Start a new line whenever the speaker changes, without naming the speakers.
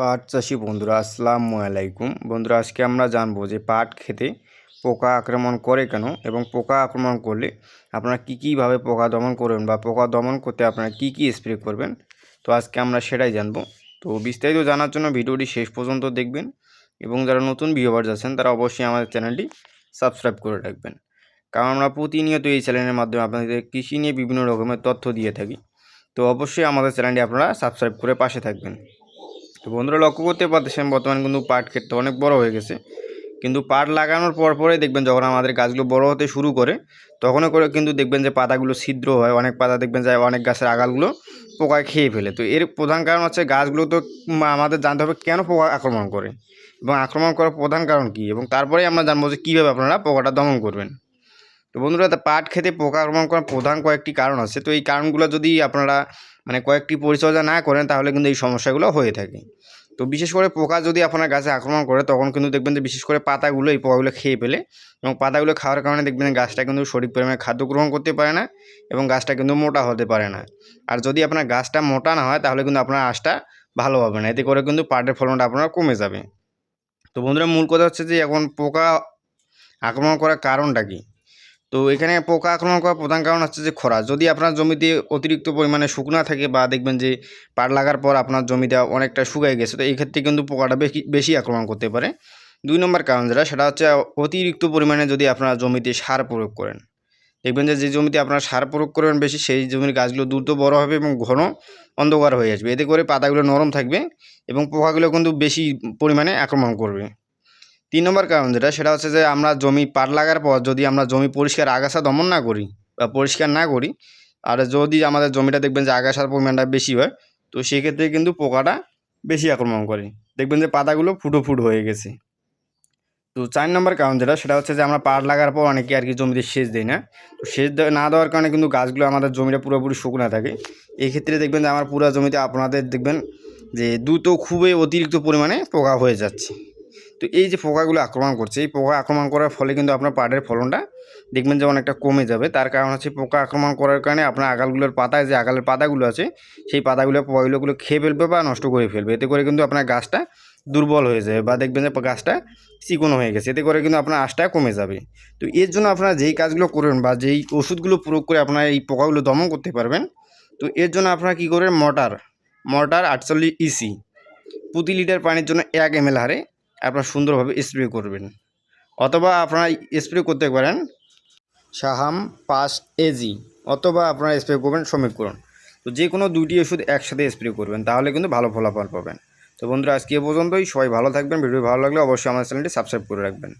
পাট চাষি বন্ধুরা, আসসালামু আলাইকুম। বন্ধুরা, আজকে আমরা জানব যে পাট খেতে পোকা আক্রমণ করে কেন এবং পোকা আক্রমণ করলে আপনারা কী কীভাবে পোকা দমন করবেন বা পোকা দমন করতে আপনারা কী কী স্প্রে করবেন? তো আজকে আমরা সেটাই জানব। তো বিস্তারিত জানার জন্য ভিডিওটি শেষ পর্যন্ত দেখবেন এবং যারা নতুন ভিউয়ার্স আছেন, তারা অবশ্যই আমাদের চ্যানেলটি সাবস্ক্রাইব করে রাখবেন। কারণ আমরা প্রতিনিয়ত এই চ্যানেলের মাধ্যমে আপনাদের কৃষি নিয়ে বিভিন্ন রকমের তথ্য দিয়ে থাকি। তো অবশ্যই আমাদের চ্যানেলটি আপনারা সাবস্ক্রাইব করে পাশে থাকবেন। তো বন্ধুরা লক্ষ্য করতে পারতেছেন, বর্তমানে কিন্তু পাট ক্ষেতটা অনেক বড় হয়ে গেছে। কিন্তু পাট লাগানোর পর পরে দেখবেন যখন আমাদের গাছগুলো বড় হতে শুরু করে, তখনও করে কিন্তু দেখবেন যে পাতাগুলো ছিদ্র হয়, অনেক পাতা দেখবেন যে অনেক গাছের আগালগুলো পোকায় খেয়ে ফেলে। তো এর প্রধান কারণ হচ্ছে গাছগুলো তো আমাদের জানতে হবে কেন পোকা আক্রমণ করে এবং আক্রমণ করার প্রধান কারণ কী? এবং তারপরেই আমরা জানব যে কীভাবে আপনারা পোকাটা দমন করবেন। তো বন্ধুরা পাট খেতে পোকা আক্রমণ করার প্রধান কয়েকটি কারণ আছে। তো এই কারণগুলো যদি আপনারা মানে কয়েকটি পরিচর্যা না করেন, তাহলে কিন্তু এই সমস্যাগুলো হয়ে থাকে। তো বিশেষ করে পোকা যদি আপনার গাছে আক্রমণ করে, তখন কিন্তু দেখবেন যে বিশেষ করে পাতাগুলো, এই পোকাগুলো খেয়ে ফেলে এবং পাতাগুলো খাওয়ার কারণে দেখবেন গাছটা কিন্তু সঠিক পরিমাণে খাদ্য গ্রহণ করতে পারে না এবং গাছটা কিন্তু মোটা হতে পারে না। আর যদি আপনার গাছটা মোটা না হয়, তাহলে কিন্তু আপনার আঁশটা ভালো হবে না। এতে করে কিন্তু পাটের ফলনটা আপনার কমে যাবে। তো বন্ধুরা, মূল কথা হচ্ছে যে এখন পোকা আক্রমণ করার কারণটা কী? তো এখানে পোকা আক্রমণ করার প্রধান কারণ হচ্ছে যে খরা। যদি আপনার জমিতে অতিরিক্ত পরিমাণে শুকনা থাকে বা দেখবেন যে পাট লাগার পর আপনার জমিটা অনেকটা শুকায় গেছে, তো এই ক্ষেত্রে কিন্তু পোকাটা বেশি বেশি আক্রমণ করতে পারে। দুই নম্বর কারণ যেটা, সেটা হচ্ছে অতিরিক্ত পরিমাণে যদি আপনার জমিতে সার প্রয়োগ করেন। দেখবেন যে যে জমিতে আপনার সার প্রয়োগ করবেন বেশি, সেই জমির গাছগুলো দ্রুত বড় হবে এবং ঘন অন্ধকার হয়ে আসবে। এতে করে পাতাগুলো নরম থাকবে এবং পোকাগুলো কিন্তু বেশি পরিমাণে আক্রমণ করবে। তিন নম্বর কারণ যেটা, সেটা হচ্ছে যে আমরা জমি পাট লাগার পর যদি আমরা জমি পরিষ্কার আগাছা দমন না করি বা পরিষ্কার না করি, আর যদি আমাদের জমিটা দেখবেন যে আগাছার পরিমাণটা বেশি হয়, তো সেক্ষেত্রে কিন্তু পোকাটা বেশি আক্রমণ করে। দেখবেন যে পাতাগুলো ফুটো ফুটো হয়ে গেছে। তো চার নম্বর কারণ যেটা, সেটা হচ্ছে যে আমরা পাট লাগার পর অনেকে আর কি জমিতে সেচ দেয় না। তো সেচ না দেওয়ার কারণে কিন্তু গাছগুলো আমাদের জমিটা পুরোপুরি শুকনো থাকে। এই ক্ষেত্রে দেখবেন যে আমার পুরো জমিতে আপনাদের দেখবেন যে দ্রুত খুবই অতিরিক্ত পরিমাণে পোকা হয়ে যাচ্ছে। তো এই যে পোকাগুলো আক্রমণ করছে, এই পোকা আক্রমণ করার ফলে কিন্তু আপনার পাটের ফলনটা দেখবেন যে অনেকটা কমে যাবে। তার কারণ হচ্ছে পোকা আক্রমণ করার কারণে আপনার আগালগুলোর পাতায় যে আগালের পাতাগুলো আছে, সেই পাতাগুলো পোকাগুলোগুলো খেয়ে ফেলবে বা নষ্ট করে ফেলবে। এতে করে কিন্তু আপনার গাছটা দুর্বল হয়ে যাবে বা দেখবেন যে গাছটা চিকনো হয়ে গেছে। এতে করে কিন্তু আপনার আঁশটা কমে যাবে। তো এর জন্য আপনারা যেই কাজগুলো করবেন বা যেই ওষুধগুলো প্রয়োগ করে আপনারা এই পোকাগুলো দমন করতে পারবেন, তো এর জন্য আপনারা কী করবেন মটার মটার আটচল্লিশ ইসি প্রতি লিটার পানির জন্য এক এম হারে সুন্দরভাবে স্প্রে করবেন। অথবা আপনারা স্প্রে করতে পারেন সাহাম পাস এজি অথবা আপনারা স্প্রে করবেন করুন। তো যে কোনো দুটি ওষুধ একসাথে স্প্রে করবেন, তাহলে কিন্তু ভালো ফলাফল পাবেন। তো বন্ধুরা, আজকে পর্যন্তই। সবাই ভালো থাকবেন। ভিডিও ভালো লাগলে অবশ্যই আমার চ্যানেলটি সাবস্ক্রাইব করে রাখবেন।